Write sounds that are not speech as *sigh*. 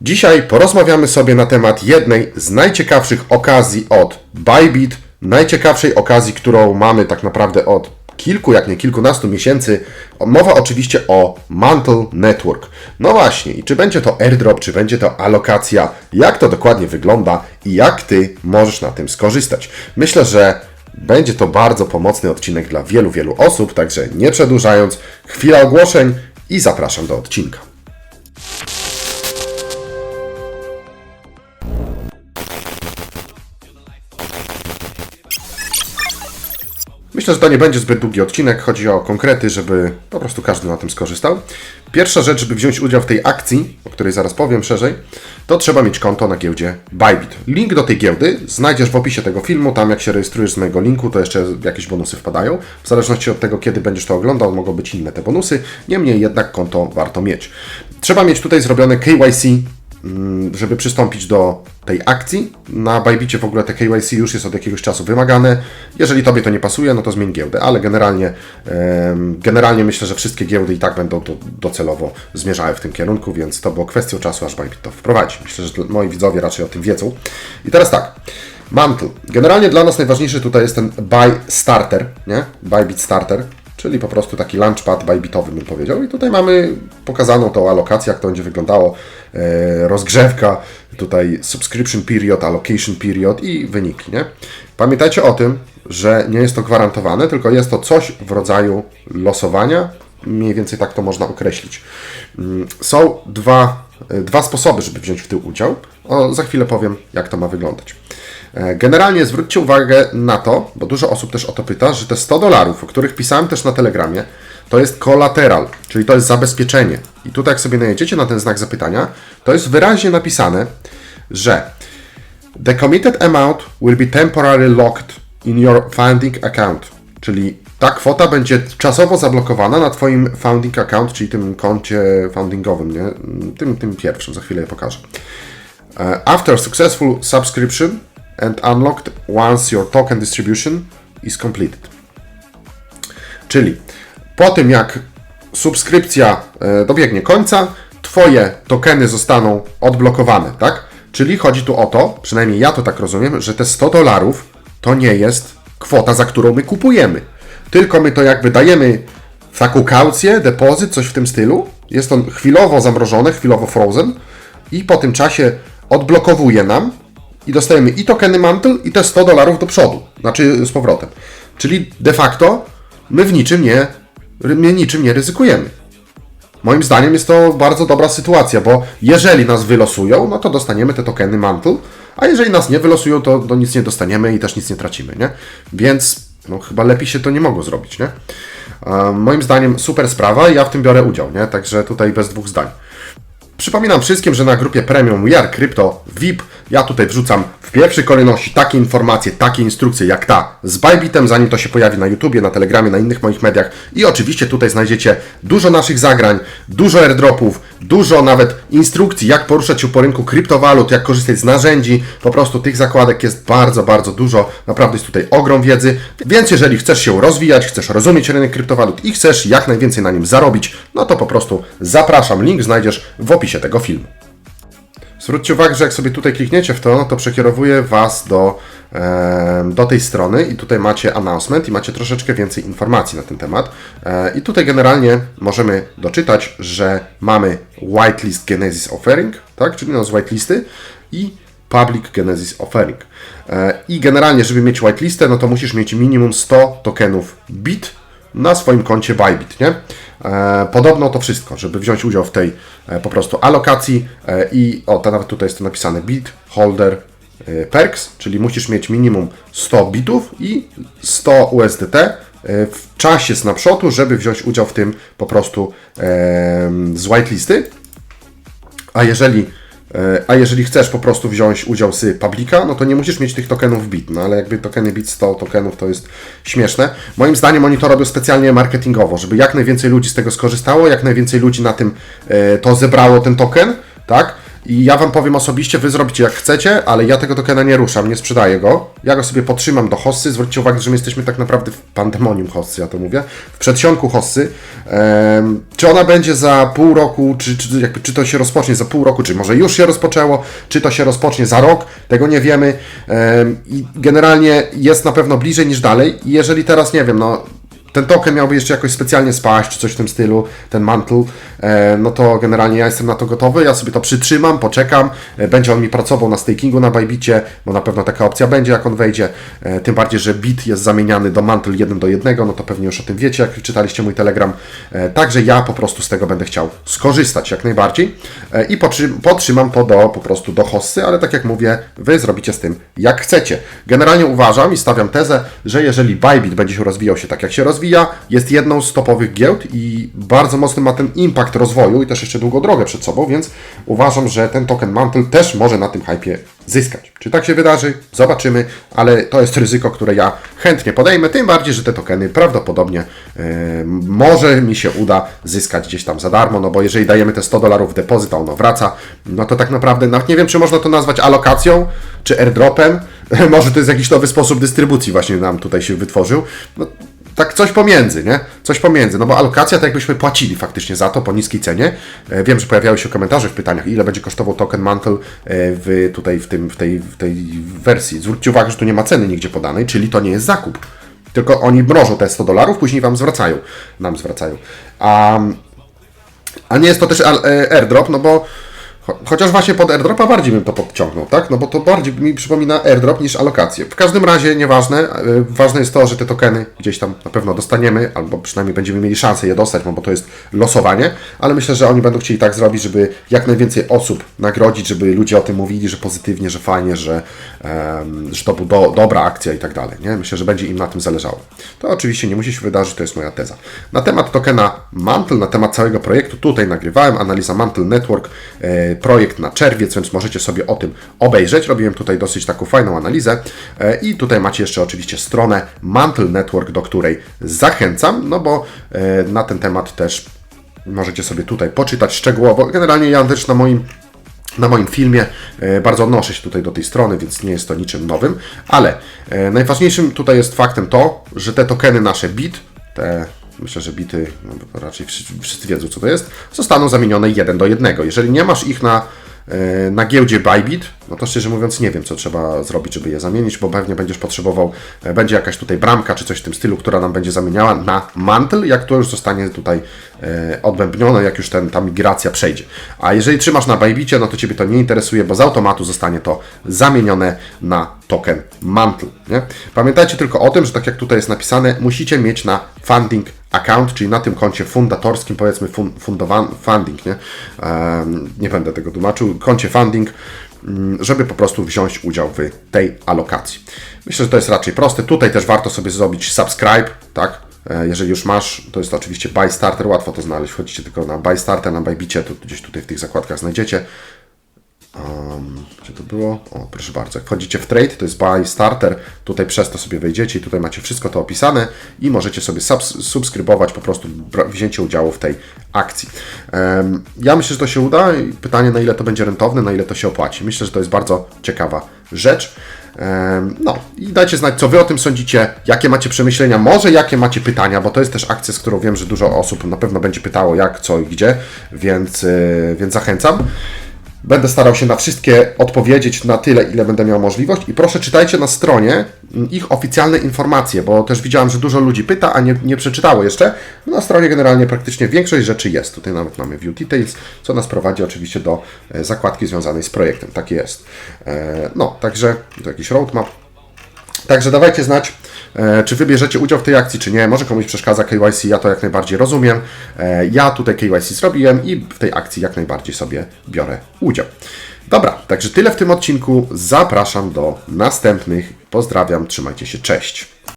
Dzisiaj porozmawiamy sobie na temat jednej z najciekawszych okazji od Bybit, najciekawszej okazji, którą mamy tak naprawdę od kilku, jak nie kilkunastu miesięcy. Mowa oczywiście o Mantle Network. No właśnie, i czy będzie to airdrop, czy będzie to alokacja, jak to dokładnie wygląda i jak Ty możesz na tym skorzystać. Myślę, że będzie to bardzo pomocny odcinek dla wielu, wielu osób, także nie przedłużając, chwila ogłoszeń i zapraszam do odcinka. Myślę, że to nie będzie zbyt długi odcinek. Chodzi o konkrety, żeby po prostu każdy na tym skorzystał. Pierwsza rzecz, żeby wziąć udział w tej akcji, o której zaraz powiem szerzej, to trzeba mieć konto na giełdzie Bybit. Link do tej giełdy znajdziesz w opisie tego filmu. Tam, jak się rejestrujesz z mojego linku, to jeszcze jakieś bonusy wpadają. W zależności od tego, kiedy będziesz to oglądał, mogą być inne te bonusy. Niemniej jednak konto warto mieć. Trzeba mieć tutaj zrobione KYC żeby przystąpić do tej akcji. Na Bybicie w ogóle te KYC już jest od jakiegoś czasu wymagane. Jeżeli Tobie to nie pasuje, no to zmień giełdę, ale generalnie, generalnie myślę, że wszystkie giełdy i tak będą do, docelowo zmierzały w tym kierunku, więc to było kwestią czasu, aż Bybit to wprowadzi. Myślę, że moi widzowie raczej o tym wiedzą. I teraz tak. Mantle. Generalnie dla nas najważniejszy tutaj jest ten Buy Starter, nie? Bybit Starter, czyli po prostu taki launchpad bybitowy bym powiedział. I tutaj mamy pokazaną tą alokację, jak to będzie wyglądało, e, rozgrzewka, tutaj subscription period, allocation period i wyniki, nie? Pamiętajcie o tym, że nie jest to gwarantowane, tylko jest to coś w rodzaju losowania, mniej więcej tak to można określić. Mm, Są dwa, e, dwa sposoby, żeby wziąć w tym udział. O, za chwilę powiem, jak to ma wyglądać. E, Generalnie zwróćcie uwagę na to, bo dużo osób też o to pyta, że te 100 dolarów, o których pisałem też na Telegramie, to jest collateral, czyli to jest zabezpieczenie. I tutaj jak sobie najedziecie na ten znak zapytania, to jest wyraźnie napisane, że The committed amount will be temporarily locked in your founding account, czyli ta kwota będzie czasowo zablokowana na Twoim founding account, czyli tym koncie foundingowym, nie? Tym, tym pierwszym, za chwilę je pokażę. Uh, after successful subscription and unlocked once your token distribution is completed. Czyli po tym jak subskrypcja e, dobiegnie końca, Twoje tokeny zostaną odblokowane, tak? Czyli chodzi tu o to, przynajmniej ja to tak rozumiem, że te 100 dolarów to nie jest kwota, za którą my kupujemy. Tylko my to jakby dajemy taką kaucję, depozyt, coś w tym stylu. Jest on chwilowo zamrożone, chwilowo frozen i po tym czasie odblokowuje nam i dostajemy i tokeny Mantle i te 100 dolarów do przodu, znaczy z powrotem. Czyli de facto my w niczym nie, my niczym nie ryzykujemy. Moim zdaniem jest to bardzo dobra sytuacja, bo jeżeli nas wylosują, no to dostaniemy te tokeny Mantle, a jeżeli nas nie wylosują, to, to nic nie dostaniemy i też nic nie tracimy, nie? Więc no, chyba lepiej się to nie mogło zrobić, nie? Moim zdaniem super sprawa i ja w tym biorę udział, nie? Także tutaj bez dwóch zdań. Przypominam wszystkim, że na grupie Premium We Are Crypto VIP ja tutaj wrzucam w pierwszej kolejności takie informacje, takie instrukcje jak ta z Bybitem, zanim to się pojawi na YouTubie, na Telegramie, na innych moich mediach. I oczywiście tutaj znajdziecie dużo naszych zagrań, dużo airdropów, dużo nawet instrukcji, jak poruszać się po rynku kryptowalut, jak korzystać z narzędzi. Po prostu tych zakładek jest bardzo, bardzo dużo. Naprawdę jest tutaj ogrom wiedzy. Więc jeżeli chcesz się rozwijać, chcesz rozumieć rynek kryptowalut i chcesz jak najwięcej na nim zarobić, no to po prostu zapraszam. Link znajdziesz w opisie tego filmu. Zwróćcie uwagę, że jak sobie tutaj klikniecie w to, to przekierowuje Was do, do tej strony i tutaj macie announcement i macie troszeczkę więcej informacji na ten temat. E, I tutaj generalnie możemy doczytać, że mamy whitelist Genesis Offering, tak, czyli no z whitelisty i Public Genesis Offering. E, I generalnie, żeby mieć whitelistę, no to musisz mieć minimum 100 tokenów BIT na swoim koncie Bybit, nie? E, podobno to wszystko, żeby wziąć udział w tej e, po prostu alokacji e, i o, to nawet tutaj jest to napisane bit holder perks, czyli musisz mieć minimum 100 bitów i 100 USDT w czasie snapshotu, żeby wziąć udział w tym po prostu z whitelisty. A jeżeli, a jeżeli chcesz po prostu wziąć udział z publika, no to nie musisz mieć tych tokenów bit, no ale jakby tokeny bit 100 tokenów to jest śmieszne. Moim zdaniem oni to robią specjalnie marketingowo, żeby jak najwięcej ludzi z tego skorzystało, jak najwięcej ludzi na tym e, to zebrało ten token, tak? I ja Wam powiem osobiście, Wy zrobicie jak chcecie, ale ja tego tokena nie ruszam, nie sprzedaję go. Ja go sobie potrzymam do hossy. Zwróćcie uwagę, że my jesteśmy tak naprawdę w pandemonium hossy, ja to mówię, w przedsionku hossy. Em, czy ona będzie za pół roku, czy, czy, jakby, czy to się rozpocznie za pół roku, czy może już się rozpoczęło, czy to się rozpocznie za rok, tego nie wiemy. Em, I generalnie jest na pewno bliżej niż dalej. I jeżeli teraz, nie wiem, no ten token miałby jeszcze jakoś specjalnie spaść, czy coś w tym stylu, ten mantle, e, no to generalnie ja jestem na to gotowy, ja sobie to przytrzymam, poczekam, e, będzie on mi pracował na stakingu na Bybicie, bo na pewno taka opcja będzie, jak on wejdzie, e, tym bardziej, że bit jest zamieniany do mantle 1 do 1, no to pewnie już o tym wiecie, jak czytaliście mój telegram, także ja po prostu z tego będę chciał skorzystać jak najbardziej. I potrzy- podtrzymam to do, po prostu do hossy, ale tak jak mówię, Wy zrobicie z tym jak chcecie. Generalnie uważam i stawiam tezę, że jeżeli Bybit będzie się rozwijał się tak jak się rozwija, jest jedną z topowych giełd i bardzo mocny ma ten impact rozwoju i też jeszcze długą drogę przed sobą, więc uważam, że ten token Mantle też może na tym hypie zyskać. Czy tak się wydarzy? Zobaczymy, ale to jest ryzyko, które ja chętnie podejmę, tym bardziej, że te tokeny prawdopodobnie e, może mi się uda zyskać gdzieś tam za darmo, no bo jeżeli dajemy te 100 dolarów depozyt, a ono wraca, no to tak naprawdę nawet nie wiem, czy można to nazwać alokacją, czy airdropem, *laughs* może to jest jakiś nowy sposób dystrybucji właśnie nam tutaj się wytworzył. No, tak coś pomiędzy, nie? Coś pomiędzy, no bo alokacja to jakbyśmy płacili faktycznie za to po niskiej cenie. E, Wiem, że pojawiały się komentarze w pytaniach, ile będzie kosztował token Mantle e, w, tutaj w, tym, w, tej, w tej wersji. Zwróćcie uwagę, że tu nie ma ceny nigdzie podanej, czyli to nie jest zakup. Tylko oni mrożą te 100 dolarów, później Wam zwracają. Nam zwracają. A, a nie jest to też e, airdrop, no bo chociaż właśnie pod airdropa bardziej bym to podciągnął, tak? No bo to bardziej mi przypomina airdrop niż alokację. W każdym razie nieważne, e, ważne jest to, że te tokeny gdzieś tam na pewno dostaniemy, albo przynajmniej będziemy mieli szansę je dostać, no bo to jest losowanie, ale myślę, że oni będą chcieli tak zrobić, żeby jak najwięcej osób nagrodzić, żeby ludzie o tym mówili, że pozytywnie, że fajnie, że, em, że to była do, dobra akcja i tak dalej, nie? Myślę, że będzie im na tym zależało. To oczywiście nie musi się wydarzyć, to jest moja teza. Na temat tokena Mantle, na temat całego projektu, tutaj nagrywałem analiza Mantle Network, e, projekt na czerwiec, więc możecie sobie o tym obejrzeć. Robiłem tutaj dosyć taką fajną analizę e, i tutaj macie jeszcze oczywiście stronę Mantle Network, do której zachęcam, no bo e, na ten temat też możecie sobie tutaj poczytać szczegółowo. Generalnie ja też na moim na moim filmie e, bardzo odnoszę się tutaj do tej strony, więc nie jest to niczym nowym, ale najważniejszym tutaj jest faktem to, że te tokeny nasze BIT, te myślę, że bity, no, raczej wszyscy, wiedzą co to jest, zostaną zamienione jeden do jednego. Jeżeli nie masz ich na, e, na giełdzie Bybit, no to szczerze mówiąc nie wiem, co trzeba zrobić, żeby je zamienić, bo pewnie będziesz potrzebował, e, będzie jakaś tutaj bramka czy coś w tym stylu, która nam będzie zamieniała na mantle, jak to już zostanie tutaj e, odbębnione, jak już ten, ta migracja przejdzie. A jeżeli trzymasz na Bybicie, no to Ciebie to nie interesuje, bo z automatu zostanie to zamienione na token mantle. Nie? Pamiętajcie tylko o tym, że tak jak tutaj jest napisane, musicie mieć na funding account, czyli na tym koncie fundatorskim, powiedzmy fun, fundowan, funding, nie? Nie będę tego tłumaczył, koncie funding, mm, żeby po prostu wziąć udział w tej alokacji. Myślę, że to jest raczej proste. Tutaj też warto sobie zrobić subscribe, tak? E, Jeżeli już masz, to jest oczywiście Buy Starter, łatwo to znaleźć. Wchodzicie tylko na Buy Starter, na Bybicie, to gdzieś tutaj w tych zakładkach znajdziecie. Um, gdzie to było? O, proszę bardzo. Jak wchodzicie w trade, to jest buy starter, tutaj przez to sobie wejdziecie i tutaj macie wszystko to opisane i możecie sobie subs- subskrybować, po prostu wzięcie udziału w tej akcji. Em, ja myślę, że to się uda pytanie, na ile to będzie rentowne, na ile to się opłaci. Myślę, że to jest bardzo ciekawa rzecz. No i dajcie znać, co Wy o tym sądzicie, jakie macie przemyślenia, może jakie macie pytania, bo to jest też akcja, z którą wiem, że dużo osób na pewno będzie pytało jak, co i gdzie, więc, yy, więc zachęcam. Będę starał się na wszystkie odpowiedzieć na tyle, ile będę miał możliwość. I proszę czytajcie na stronie mm, ich oficjalne informacje, bo też widziałem, że dużo ludzi pyta, a nie, nie przeczytało jeszcze. Na stronie generalnie praktycznie większość rzeczy jest. Tutaj nawet mamy View Details, co nas prowadzi oczywiście do e, zakładki związanej z projektem. Tak jest. E, No, także to jakiś roadmap. Także dawajcie znać, czy wybierzecie udział w tej akcji, czy nie. Może komuś przeszkadza KYC, ja to jak najbardziej rozumiem. E, Ja tutaj KYC zrobiłem i w tej akcji jak najbardziej sobie biorę udział. Dobra, także tyle w tym odcinku. Zapraszam do następnych. Pozdrawiam, trzymajcie się, cześć.